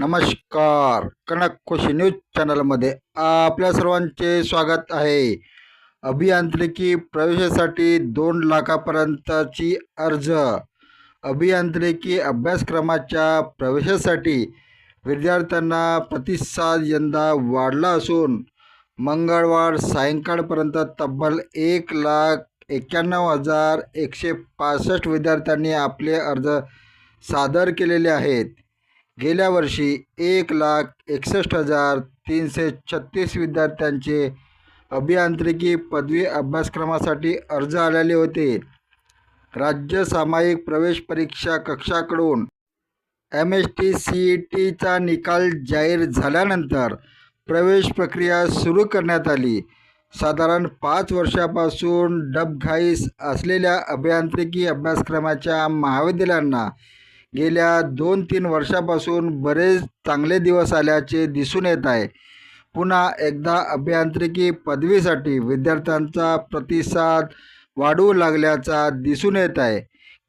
नमस्कार. कनक खुशी न्यूज चॅनलमध्ये आपल्या सर्वांचे स्वागत आहे. अभियांत्रिकी प्रवेशासाठी दोन लाखापर्यंतची अर्ज. अभियांत्रिकी अभ्यासक्रमाच्या प्रवेशासाठी विद्यार्थ्यांना प्रतिसाद यंदा वाढला असून मंगळवार सायंकाळपर्यंत तब्बल एक लाख एक्क्याण्णव हजार एकशे पासष्ट विद्यार्थ्यांनी आपले अर्ज सादर केलेले आहेत. गेल्या वर्षी एक लाख एकसष्ट हजार तीनशे छत्तीस विद्यार्थ्यांचे अभियांत्रिकी पदवी अभ्यासक्रमासाठी अर्ज आलेले होते. राज्य सामायिक प्रवेश परीक्षा कक्षाकडून M S T C E टीचा निकाल जाहीर झाल्यानंतर प्रवेश प्रक्रिया सुरू करण्यात आली. साधारण पाच वर्षापासून डबघाईस असलेल्या अभियांत्रिकी अभ्यासक्रमाच्या महाविद्यालयांना गेल्या दोन तीन वर्षापासून बरेच चांगले दिवस आल्याचे दिसून येत आहे. पुन्हा एकदा अभियांत्रिकी पदवीसाठी विद्यार्थ्यांचा प्रतिसाद वाढू लागल्याचा दिसून येत आहे.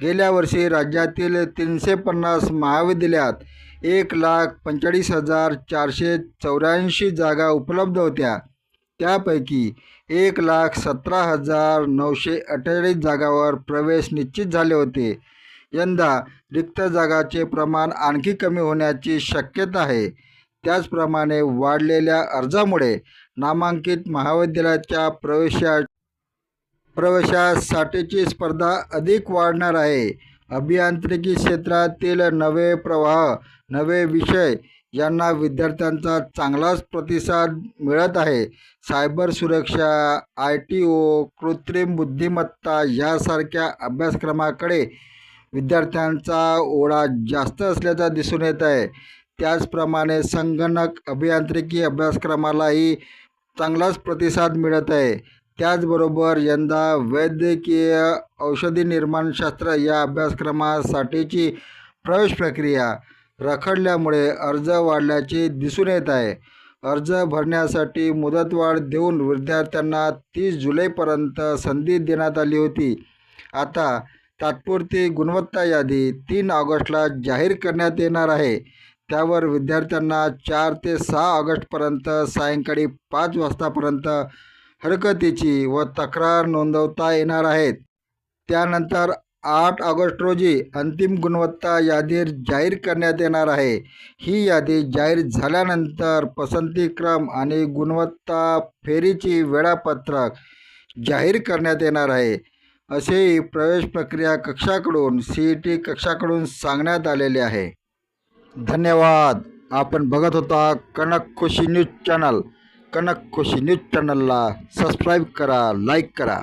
गेल्या वर्षी राज्यातील तीनशे पन्नास महाविद्यालयात एक लाख पंचेचाळीस हजार चारशे चौऱ्याऐंशी जागा उपलब्ध होत्या. त्यापैकी एक लाख सतरा हजार नऊशे अठ्ठेचाळीस जागावर प्रवेश निश्चित झाले होते. यंदा रिक्त जागाचे प्रमाण आणखी कमी होण्याची शक्यता आहे. त्याचप्रमाणे वाढलेल्या अर्जामुळे नामांकित महाविद्यालयाच्या प्रवेशा प्रवेशासाठीची स्पर्धा अधिक वाढणार आहे. अभियांत्रिकी क्षेत्रातील नवे प्रवाह नवे विषय यांना विद्यार्थ्यांचा चांगलाच प्रतिसाद मिळत आहे. सायबर सुरक्षा आय टी ओ कृत्रिम बुद्धिमत्ता यासारख्या अभ्यासक्रमाकडे विद्यार्थ्यांचा ओढा जास्त असल्याचा दिसून येत आहे. त्याचप्रमाणे संगणक अभियांत्रिकी अभ्यासक्रमालाही चांगलाच प्रतिसाद मिळत आहे. त्याचबरोबर यंदा वैद्यकीय औषधी निर्माणशास्त्र या अभ्यासक्रमासाठीची प्रवेश प्रक्रिया रखडल्यामुळे अर्ज वाढल्याचे दिसून येत आहे. अर्ज भरण्यासाठी मुदतवाढ देऊन विद्यार्थ्यांना तीस जुलैपर्यंत संधी देण्यात आली होती. आता तात्पुरती गुणवत्ता यादी तीन ऑगस्टला जाहीर करण्यात येणार आहे. त्यावर विद्यार्थ्यांना चार ते सहा ऑगस्टपर्यंत सायंकाळी पाच वाजतापर्यंत हरकतीची व तक्रार नोंदवता येणार आहेत. त्यानंतर आठ ऑगस्ट रोजी अंतिम गुणवत्ता यादी जाहीर करण्यात येणार आहे. ही यादी जाहीर झाल्यानंतर पसंतीक्रम आणि गुणवत्ता फेरीची वेळापत्रक जाहीर करण्यात येणार आहे. असेही प्रवेश प्रक्रिया कक्षाकडून सी ई टी कक्षाकडून सांगण्यात आलेले आहे. धन्यवाद. आपण बघत होता कनक खुशी न्यूज चॅनल. कनक खुशी न्यूज चॅनलला सबस्क्राईब करा लाईक करा.